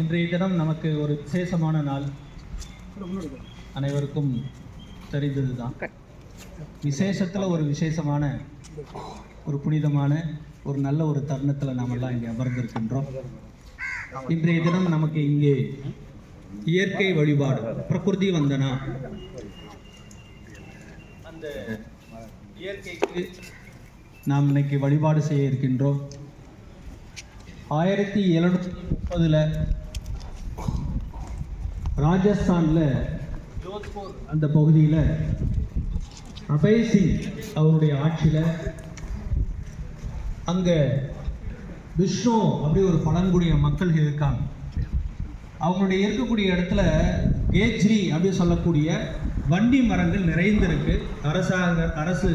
இன்றைய தினம் நமக்கு ஒரு விசேஷமான நாள். அனைவருக்கும் தெரிந்தது தான் விசேஷத்தில் ஒரு விசேஷமான ஒரு புனிதமான ஒரு நல்ல ஒரு தருணத்தில் நாமெல்லாம் இங்கே அமர்ந்திருக்கின்றோம். இன்றைய தினம் நமக்கு இங்கே இயற்கை வழிபாடு பிரகிருதி வந்தனா. அந்த இயற்கைக்கு நாம் இன்னைக்கு வழிபாடு செய்ய இருக்கின்றோம். ஆயிரத்தி எழுநூற்றி முப்பதில் ராஜஸ்தானில் ஜோத்பூர் அந்த பகுதியில் அபய் சிங் அவருடைய ஆட்சியில் அங்கே விஷ்ணு அப்படி ஒரு பழங்குடிய மக்கள் இருக்காங்க. அவங்களுடைய இருக்கக்கூடிய இடத்துல கேஜ்ரி அப்படின்னு சொல்லக்கூடிய வண்டி மரங்கள் நிறைந்திருக்கு. அரசாங்க அரசு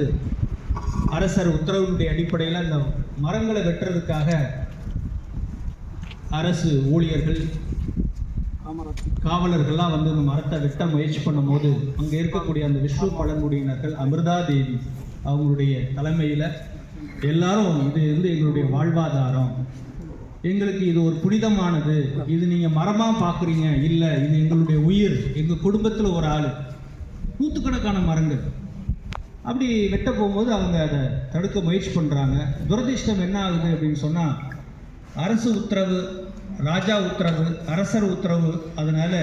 அரசர் உத்தரவுடைய அடிப்படையில் அந்த மரங்களை வெட்டுறதுக்காக அரசு ஊழியர்கள் காவலர்கள்லாம் வந்து இந்த மரத்தை வெட்ட முயற்சி பண்ணும்போது அங்கே இருக்கக்கூடிய அந்த விஷ்ணு பழங்குடியினர்கள் அமிர்தா தேவி அவங்களுடைய தலைமையில் எல்லாரும் இது வந்து எங்களுடைய வாழ்வாதாரம். எங்களுக்கு இது ஒரு புனிதமானது. இது நீங்கள் மரமாக பார்க்குறீங்க இல்லை இது எங்களுடைய உயிர். எங்கள் குடும்பத்தில் ஒரு ஆள். நூற்றுக்கணக்கான மரங்கள். அப்படி வெட்ட போகும்போது அவங்க அதை தடுக்க முயற்சி பண்ணுறாங்க துரதிர்ஷ்டம் என்ன ஆகுது அப்படின்னு சொன்னால் அரசு உத்தரவு ராஜா உத்தரவு அரசர் உத்தரவு அதனால்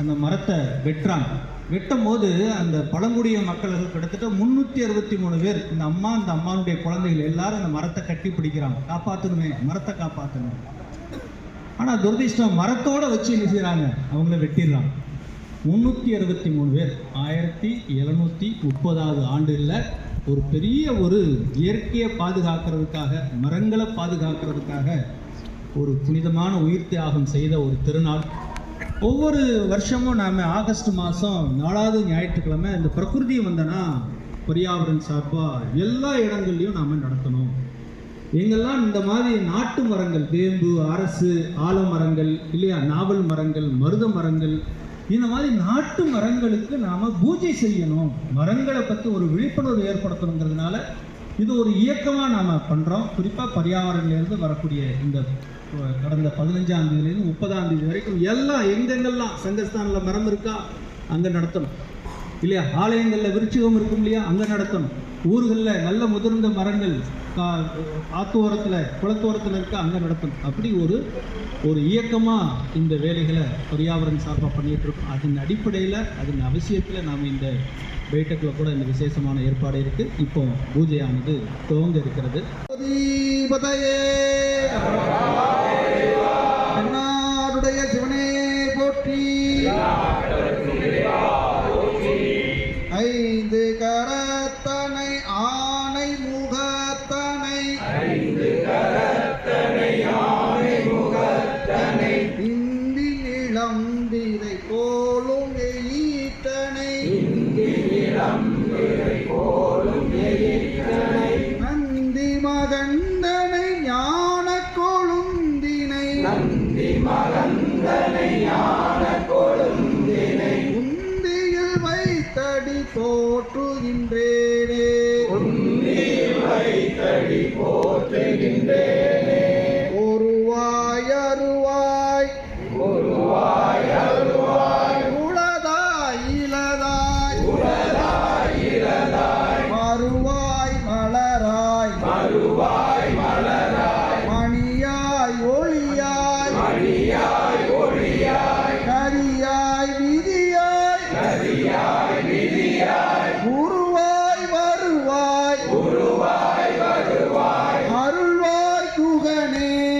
அந்த மரத்தை வெட்டுறாங்க. வெட்டும் போது அந்த பழங்குடிய மக்களுக்கு கிட்டத்தட்ட முந்நூற்றி அறுபத்தி மூணு பேர் இந்த அம்மா அந்த அம்மாவுடைய குழந்தைகள் எல்லாரும் அந்த மரத்தை கட்டி பிடிக்கிறாங்க. காப்பாற்றணுமே மரத்தை காப்பாற்றணும் ஆனால் துரதிருஷ்டம் மரத்தோடு வச்சு என்ன செய்கிறாங்க அவங்கள வெட்டிடுறாங்க. முந்நூற்றி அறுபத்தி மூணு பேர். ஆயிரத்தி எழுநூற்றி முப்பதாவது ஆண்டில் ஒரு பெரிய ஒரு இயற்கையை பாதுகாக்கிறதுக்காக மரங்களை பாதுகாக்கிறதுக்காக ஒரு புனிதமான உயிர் தியாகம் செய்த ஒரு திருநாள். ஒவ்வொரு வருஷமும் நாம் ஆகஸ்ட் மாதம் நாலாவது ஞாயிற்றுக்கிழமை இந்த பிரகிருதி வந்தனா பரியாவரன் சார்பாக எல்லா இடங்கள்லையும் நாம் நடத்தணும். எங்கெல்லாம் இந்த மாதிரி நாட்டு மரங்கள் வேம்பு அரசு ஆலமரங்கள் இல்லையா நாவல் மரங்கள் மருத மரங்கள் இந்த மாதிரி நாட்டு மரங்களுக்கு நாம் பூஜை செய்யணும். மரங்களை பற்றி ஒரு விழிப்புணர்வு ஏற்படுத்தணுங்கிறதுனால இது ஒரு இயக்கமாக நாம் பண்ணுறோம் குறிப்பாக பரியாவரன்லேருந்து வரக்கூடிய இந்த கடந்த பதினஞ்சாம் தேதியிலேருந்து முப்பதாம் தேதி வரைக்கும் எல்லாம் எங்கெங்கெல்லாம் சங்கஸ்தானில் மரம் இருக்கா அங்கே நடத்தணும். இல்லையா? ஆலயங்களில் விருட்சிகம் இருக்கும் இல்லையா? அங்கே நடத்தணும். ஊர்களில் நல்ல முதிர்ந்த மரங்கள் கா ஆத்தோரத்தில் குளத்தோரத்தில் இருக்க அங்கே நடத்தணும். அப்படி ஒரு ஒரு இயக்கமாக இந்த வேலைகளை பரியாவரன் சார்பாக பண்ணிகிட்டு இருக்கோம். அதன் அடிப்படையில் அதன் அவசியத்தில் நாம் இந்த பேட்டக்கில் கூட இந்த விசேஷமான ஏற்பாடு இருக்குது இப்போ பூஜையானது துவங்க இருக்கிறது. பதையே என்னாருடைய சிவனே போற்றி. ஐந்து கரத்தனை ஆனை முகத்தனை. ஐந்து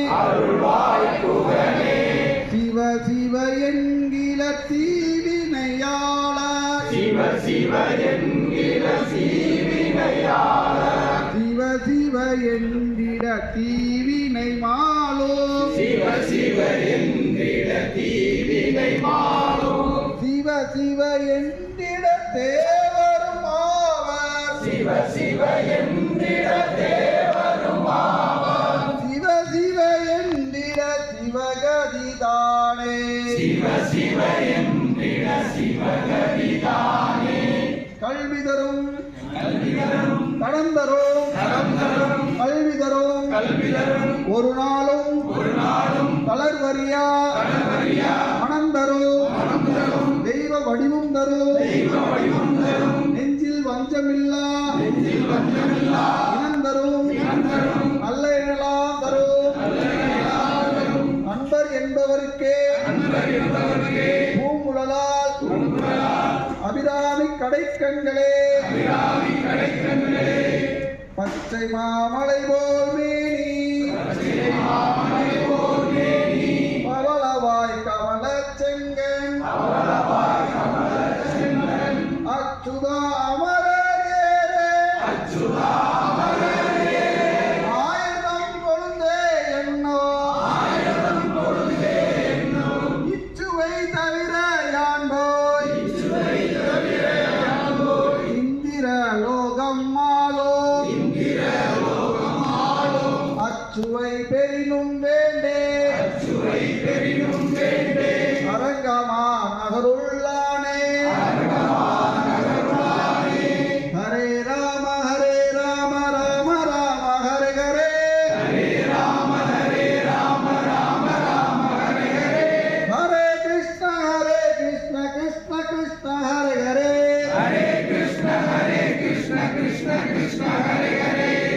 குகனே அருள்வாய் குகனே சிவ சிவ என்கிற தீவினையாளா சிவ சிவ சிவ என்றிட தீவினை மாலோ சிவ சிவ என்றிட தீவினை மாலோ சிவ சிவ என்றிட தேவரும் ஆவர். சிவ சிவ என்றிட சிவகதிதானே. சிவ சிவ என்றிட சிவகதிதானே கல்வி தரும் கல்வி தரும் கடன் தரும் கடன் கல்வி தரும் கல்வி தரும் ஒரு நாளும் ஒரு நாளும் தளர்வரியா தளர்வரியா மனம் தரும் தெய்வ வடிவம் தரும் தெய்வ வடிவம் தரும் நெஞ்சில் வஞ்சமில்லா நெஞ்சில் வஞ்சமில்லா என்பவருக்கே பூங்குழலால் அபிராமி கடைக்கண்களே பச்சை மாமலை போல் மேனி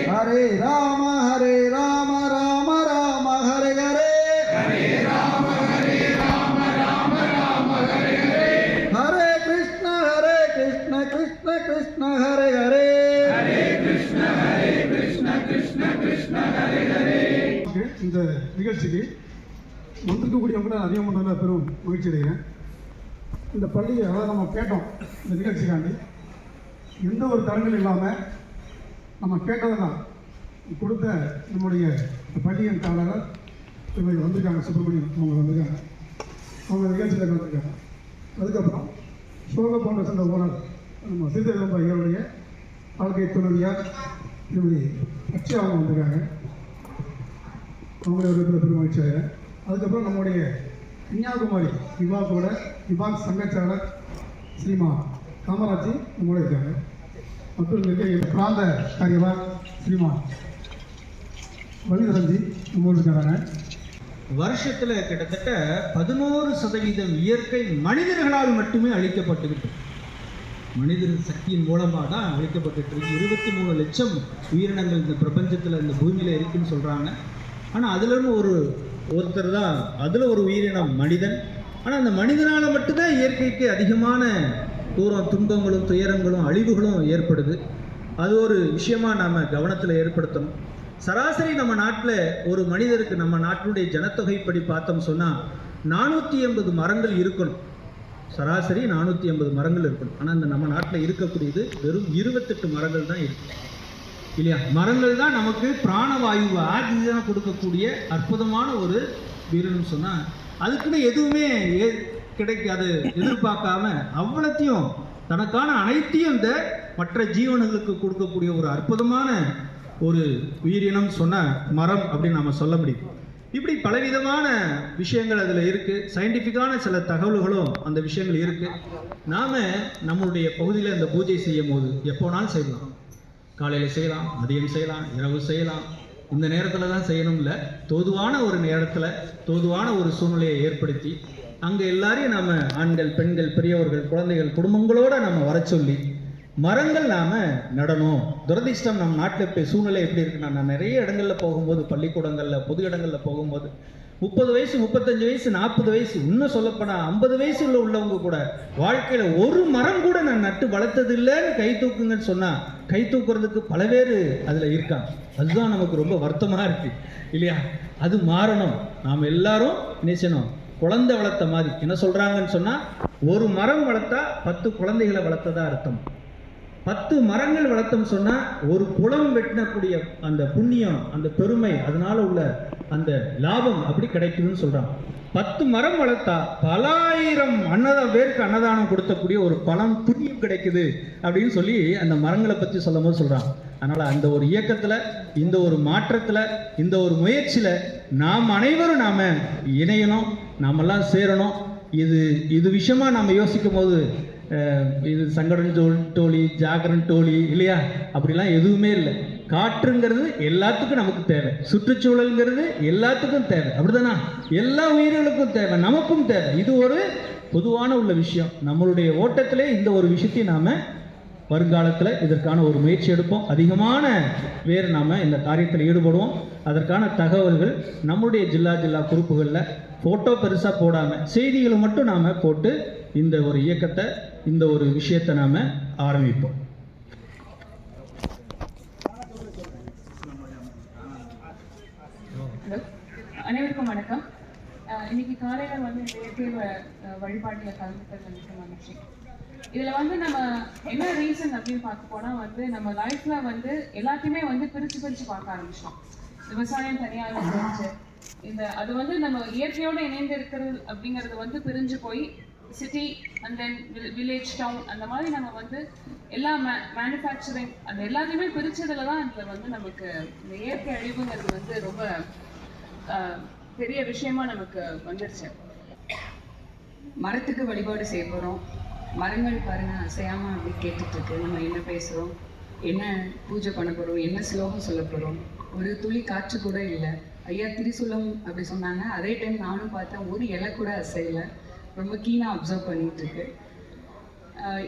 ஹரே ராம ஹரே ராம ராம ராம ஹரே ஹரே. ஹரே கிருஷ்ண ஹரே கிருஷ்ண கிருஷ்ண கிருஷ்ண ஹரே ஹரே. ஓகே, இந்த நிகழ்ச்சிக்கு வந்திருக்கக்கூடியவங்க நான் அதிகம் பண்ணல பெரும் மகிழ்ச்சி அடைகிறேன். இந்த பள்ளியை அதாவது நம்ம கேட்டோம் இந்த நிகழ்ச்சிக்காண்டி. எந்த ஒரு தரங்கள் இல்லாமல் நம்ம கேட்டதை தான் கொடுத்த நம்முடைய பள்ளியின் காவலர் இவங்க வந்திருக்காங்க சுப்பிரமணியம் அவங்க வந்திருக்காங்க. அவங்க நிகழ்ச்சியில் வந்திருக்காங்க அதுக்கப்புறம் சோக ஃபவுண்டேஷன் ஓனர் நம்ம சீதரம்ப ஐயருடைய வாழ்க்கை துணைவியார் திருமதி அச்சி அவங்க வந்திருக்காங்க. அவங்கள ஒரு இடத்துல அதுக்கப்புறம் நம்முடைய கன்னியாகுமரி விபாகோட விவாக் சங்கச்சாளர் ஸ்ரீமா காமராஜி நம்மளோட இருக்காங்க. மற்றும் பிராந்த காரியவார் ஸ்ரீமா வலிதரஞ்சி நம்மோடு வருஷத்தில் கிட்டத்தட்ட பதினோரு சதவீதம் இயற்கை மனிதர்களால் மட்டுமே அழிக்கப்பட்டுக்கிட்டு மனிதர் சக்தியின் மூலமாக தான் அழிக்கப்பட்டுட்டு இருக்கு இருபத்தி மூணு லட்சம் உயிரினங்கள் இந்த பிரபஞ்சத்தில் இந்த பூமியில் இருக்குன்னு சொல்கிறாங்க ஆனால் அதுலேருந்து ஒரு ஒருத்தர் தான் அதில் ஒரு உயிரினம் மனிதன். ஆனால் அந்த மனிதனால் மட்டும்தான் இயற்கைக்கு அதிகமான தூரம் துன்பங்களும் துயரங்களும் அழிவுகளும் ஏற்படுது. அது ஒரு விஷயமா நாம் கவனத்தில் ஏற்படுத்தணும். சராசரி நம்ம நாட்டில் ஒரு மனிதருக்கு நம்ம நாட்டினுடைய ஜனத்தொகைப்படி பார்த்தோம் சொன்னால் நானூற்றி எண்பது மரங்கள் இருக்கணும். சராசரி நானூற்றி எண்பது மரங்கள் இருக்கணும். ஆனால் இந்த நம்ம நாட்டில் இருக்கக்கூடியது வெறும் இருபத்தெட்டு மரங்கள் தான் இருக்கு. இல்லையா? மரங்கள் தான் நமக்கு பிராணவாயு ஆக்சிஜனை கொடுக்கக்கூடிய அற்புதமான ஒரு வீரன்னு சொன்னால் அதுக்குன்னு எதுவுமே ஏ கிடைக்காது. எதிர்பார்க்காம அவ்வளத்தையும் தனக்கான அனைத்தையும் இந்த மற்ற ஜீவனங்களுக்கு கொடுக்கக்கூடிய ஒரு அற்புதமான ஒரு உயிரினம் சொன்ன மரம் அப்படின்னு நம்ம சொல்ல முடியும். இப்படி பலவிதமான விஷயங்கள் அதில் இருக்குது சயின்டிஃபிக்கான சில தகவல்களும் அந்த விஷயங்கள் இருக்குது நாம் நம்மளுடைய பகுதியில் இந்த பூஜை செய்யும் போது எப்போனாலும் செய்யலாம். காலையில் செய்யலாம் மதியம் செய்யலாம் இரவு செய்யலாம். இந்த நேரத்தில் தான் செய்யணும்ல. தோதுவான ஒரு நேரத்தில் தோதுவான ஒரு சூழ்நிலையை ஏற்படுத்தி அங்கே எல்லாரையும் நாம் ஆண்கள் பெண்கள் பெரியவர்கள் குழந்தைகள் குடும்பங்களோட நம்ம வர சொல்லி மரங்கள் நாம நடணும். துரதிர்ஷ்டம் நம் நாட்டில் இப்போ சூழ்நிலை எப்படி இருக்குன்னா நான் நிறைய இடங்கள்ல போகும்போது பள்ளிக்கூடங்களில் பொது இடங்களில் போகும்போது முப்பது வயசு முப்பத்தஞ்சு வயசு நாற்பது வயசு இன்னும் சொல்லப்போனா ஐம்பது வயசுல உள்ளவங்க கூட வாழ்க்கையில ஒரு மரம் கூட நான் நட்டு வளர்த்தது இல்லைன்னு கை தூக்குங்கன்னு சொன்னா கை தூக்குறதுக்கு பல பேர் அதுல இருக்காங்க. அதுதான் நமக்கு ரொம்ப வருத்தமா இருக்கு. இல்லையா? அது மாறணும். நாம் எல்லாரும் நினைச்சணும் குழந்தை வளர்த்த மாதிரி. என்ன சொல்கிறாங்கன்னு சொன்னால் ஒரு மரம் வளர்த்தா பத்து குழந்தைகளை வளர்த்ததா அர்த்தம். பத்து மரங்கள் வளர்த்தோம் சொன்னால் ஒரு குளம் வெட்டினக்கூடிய அந்த புண்ணியம் அந்த பெருமை அதனால உள்ள அந்த லாபம் அப்படி கிடைக்குதுன்னு சொல்கிறாங்க பத்து மரம் வளர்த்தா பலாயிரம் அன்னதா பேருக்கு அன்னதானம் கொடுத்தக்கூடிய ஒரு பலம் புண்ணியம் கிடைக்குது அப்படின்னு சொல்லி அந்த மரங்களை பற்றி சொல்லும் போது சொல்கிறான் அதனால் அந்த ஒரு இயக்கத்தில் இந்த ஒரு மாற்றத்தில் இந்த ஒரு முயற்சியில் நாம் அனைவரும் நாம் இணையணும் நாமெல்லாம் சேரணும். இது இது விஷயமா நம்ம யோசிக்கும் போது இது சங்கடன் டோல் டோலி ஜாகரன் டோலி இல்லையா? அப்படிலாம் எதுவுமே இல்லை. காற்றுங்கிறது எல்லாத்துக்கும் நமக்கு தேவை. சுற்றுச்சூழல்ங்கிறது எல்லாத்துக்கும் தேவை. அப்படிதானா? எல்லா உயிர்களுக்கும் தேவை. நமக்கும் தேவை. இது ஒரு பொதுவான உள்ள விஷயம். நம்மளுடைய ஓட்டத்திலே இந்த ஒரு விஷயத்தையும் நாம் வருங்காலத்தில் இதற்கான ஒரு முயற்சி எடுப்போம். அதிகமான பேர் நாம் இந்த காரியத்தில் ஈடுபடுவோம். அதற்கான தகவல்கள் நம்முடைய ஜில்லா ஜில்லா குறிப்புகளில் ஃபோட்டோ பெருசாக போடாமல் செய்திகளை மட்டும் நாம் போட்டு இந்த ஒரு இயக்கத்தை இந்த ஒரு விஷயத்தை நாம் ஆரம்பிப்போம். அனைவருக்கும் வணக்கம். இன்னைக்கு காலையில் வந்து வழிபாட்டில் கலந்துக்கிறது மிக மகிழ்ச்சி இதுல வந்து நம்ம என்ன ரீசன் அப்படின்னு பார்க்க போனா வந்து நம்ம லைஃப்ல வந்து எல்லாத்தையுமே வந்து பிரிச்சு பிரிச்சு பார்க்க ஆரம்பிச்சோம் விவசாயம் தனியாக இருந்துச்சு. இந்த அது வந்து நம்ம இயற்கையோட இணைந்து இருக்கிறது அப்படிங்கிறது வந்து பிரிஞ்சு போய் city and then village town அந்த மாதிரி நம்ம வந்து எல்லா மே மேனுஃபேக்சரிங் அந்த எல்லாத்தையுமே பிரிச்சதுல தான் இந்த வந்து நமக்கு இந்த இயற்கை அழிவுங்கிறது வந்து ரொம்ப ஆஹ், பெரிய விஷயமா நமக்கு வந்துருச்சு. மரத்துக்கு வழிபாடு செய்ய போகிறோம் மரங்கள் பாருங்க அசையாம அப்படி கேட்டுட்டு இருக்கு நம்ம என்ன பேசுகிறோம் என்ன பூஜை பண்ண போகிறோம் என்ன ஸ்லோகம் சொல்ல போகிறோம் ஒரு துளி காற்று கூட இல்லை. ஐயா திரிசூலம் அப்படி சொன்னாங்க. அதே டைம் நானும் பார்த்தேன் ஒரு இலை கூட அசையலை. ரொம்ப கீனாக அப்சர்வ் பண்ணிட்டு இருக்கு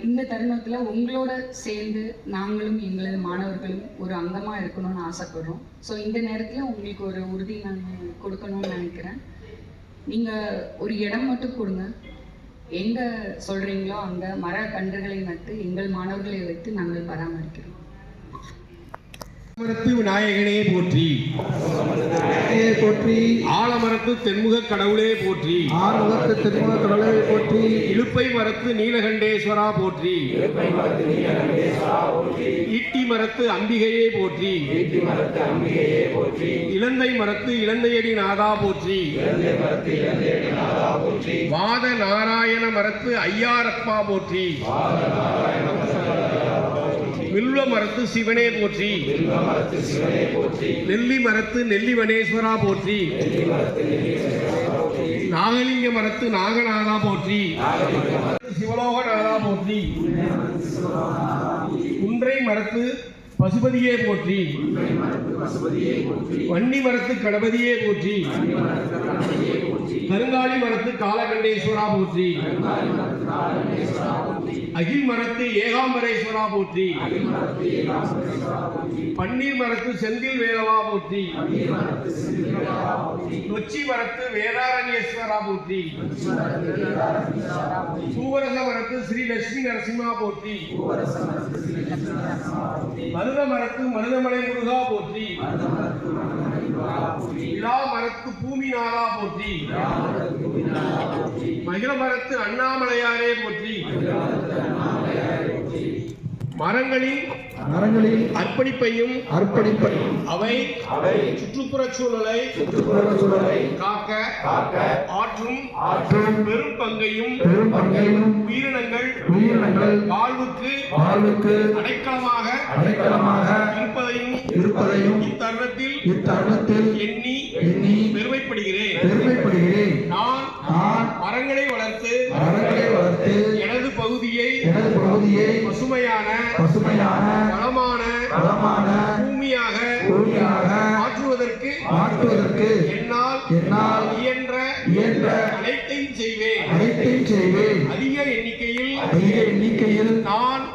இந்த தருணத்தில் உங்களோட சேர்ந்து நாங்களும் எங்களது மாணவர்களும் ஒரு அங்கமாக இருக்கணும்னு ஆசைப்படுறோம். ஸோ இந்த நேரத்தில் உங்களுக்கு ஒரு உறுதி நான் கொடுக்கணும்னு நினைக்கிறேன். நீங்கள் ஒரு இடம் மட்டும் கொடுங்க. எங்கே சொல்கிறீங்களோ அங்கே மர கன்றுகளை நட்டு எங்கள் மாணவர்களை வைத்து நாங்கள் பராமரிக்கிறோம். ஆலமரத்து விநாயகனே போற்றி. போற்றி. ஆலமரத்து தென்முக கடவுளே போற்றி. ஆறுமுகத்து திருமுக கடலை போற்றி. இழுப்பை மரத்து நீலகண்டேஸ்வரா போற்றி. ஈட்டி மரத்து அம்பிகையே போற்றி. இலந்தை மரத்து இலந்தையடி நாதா போற்றி. வாத நாராயண மரத்து ஐயாரப்பா போற்றி. வில்வ மரத்து சிவனே போற்றி. நெல்லி மரத்து நெல்லிவனேஸ்வரா போற்றி. நாகலிங்க மரத்து நாகநாதா போற்றி. சிவலோகநாதா போற்றி. குன்றை மரத்து பசுபதியே போற்றி. வன்னி மரத்து கணபதியே போற்றி. கருங்காலி மரத்து காலகண்டேஸ்வரா போற்றி. அகில் மரத்து ஏகாம்பரேஸ்வரா போற்றி. பன்னீர் மரத்து செந்தில் வேலவா போற்றி. நொச்சி மரத்து வேதாரண்யேஸ்வரா போற்றி. பூவரச மரத்து ஸ்ரீ லட்சுமி நரசிம்மா போற்றி. மருத மரத்து மருதமலை முருகா போற்றி. விழா மரத்து பூமிநாதா போற்றி. மகிழ மரத்து அண்ணாமலையாரே போற்றி. மரங்களின் மரங்களில் அர்ப்பணிப்பையும் அர்ப்பணிப்பை அவை சுற்றுப்புறச் சூழலை சூழலை காக்க ஆற்றும் ஆற்றும் பெரும் பங்கையும் பெரும் பங்கையும் உயிரினங்கள் உயிரினங்கள் வாழ்வுக்கு வாழ்வுக்கு அடைக்கலமாக அடைக்கலமாக இருப்பதையும் இருப்பதையும் இத்தருணத்தில் இத்தருணத்தில் எண்ணி எண்ணி பெருமைப்படுகிறேன். பெருமைப்படுகிறேன். நான் நான் மரங்களை வளர்த்து மரங்களை வளர்த்து எனது பகுதியை எனது பகுதியை பசுமையான வளமான வளமான பூமியாக பூமியாக மாற்றுவதற்கு மாற்றுவதற்கு என்னால் என்னால் இயன்ற இயன்ற அனைத்தையும் செய்வேன். அனைத்தையும் செய்வேன். அதிக எண்ணிக்கையில் அதிக எண்ணிக்கையில் நான்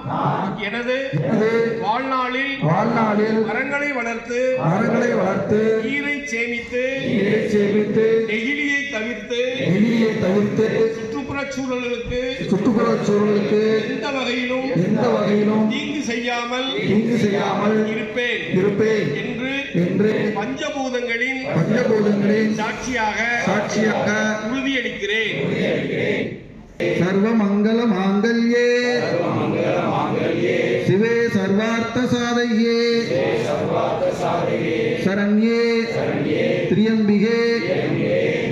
எனது எனது வாழ்நாளில் வாழ்நாளில் மரங்களை வளர்த்து மரங்களை வளர்த்து நீரை சேமித்து நீரை சேமித்து நெகிழியை தவிர்த்து நெகிழியை தவிர்த்து சூழலுக்கு சுற்றுப்புறச் சூழலுக்கு எந்த வகையிலும் எந்த வகையிலும் தீங்கு செய்யாமல் தீங்கு செய்யாமல் இருப்பேன் இருப்பேன் என்று என்று பஞ்சபூதங்களின் பஞ்சபூதங்களின் சாட்சியாக சாட்சியாக உறுதியளிக்கிறேன். சர்வமங்கல மாங்கல்யே சிவே சர்வார்த்த சாதையே. சரண்யே. திரியம்பிகே.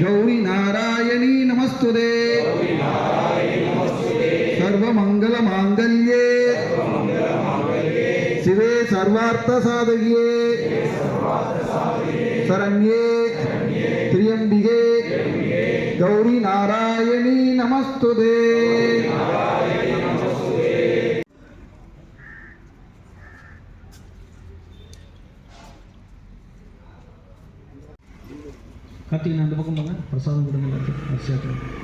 கௌரி நாராயணி நமஸ்துதே. சிவே சர்வார்த்த சாதகியே சரண்யே. திரியம்பிகே. கௌரி நாராயணி நமஸ்துதே. கார்த்திகன் அந்த பக்கம் போங்க. பிரசாதம் கொடுங்க எல்லாத்துக்கும்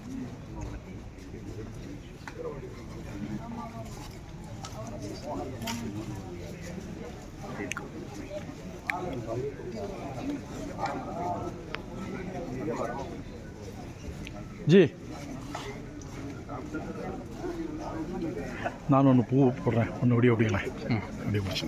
ஜி நான் ஒன்று பூ போடுறேன் ஒன்று விடிய அப்படிங்களேன் ம் அப்படியே பிடிச்சி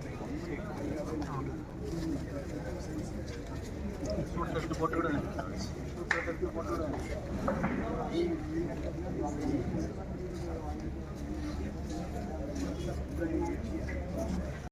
சூட்டில் எடுத்து போட்டு விடுங்க சூட்டில் எடுத்து போட்டு விடுங்க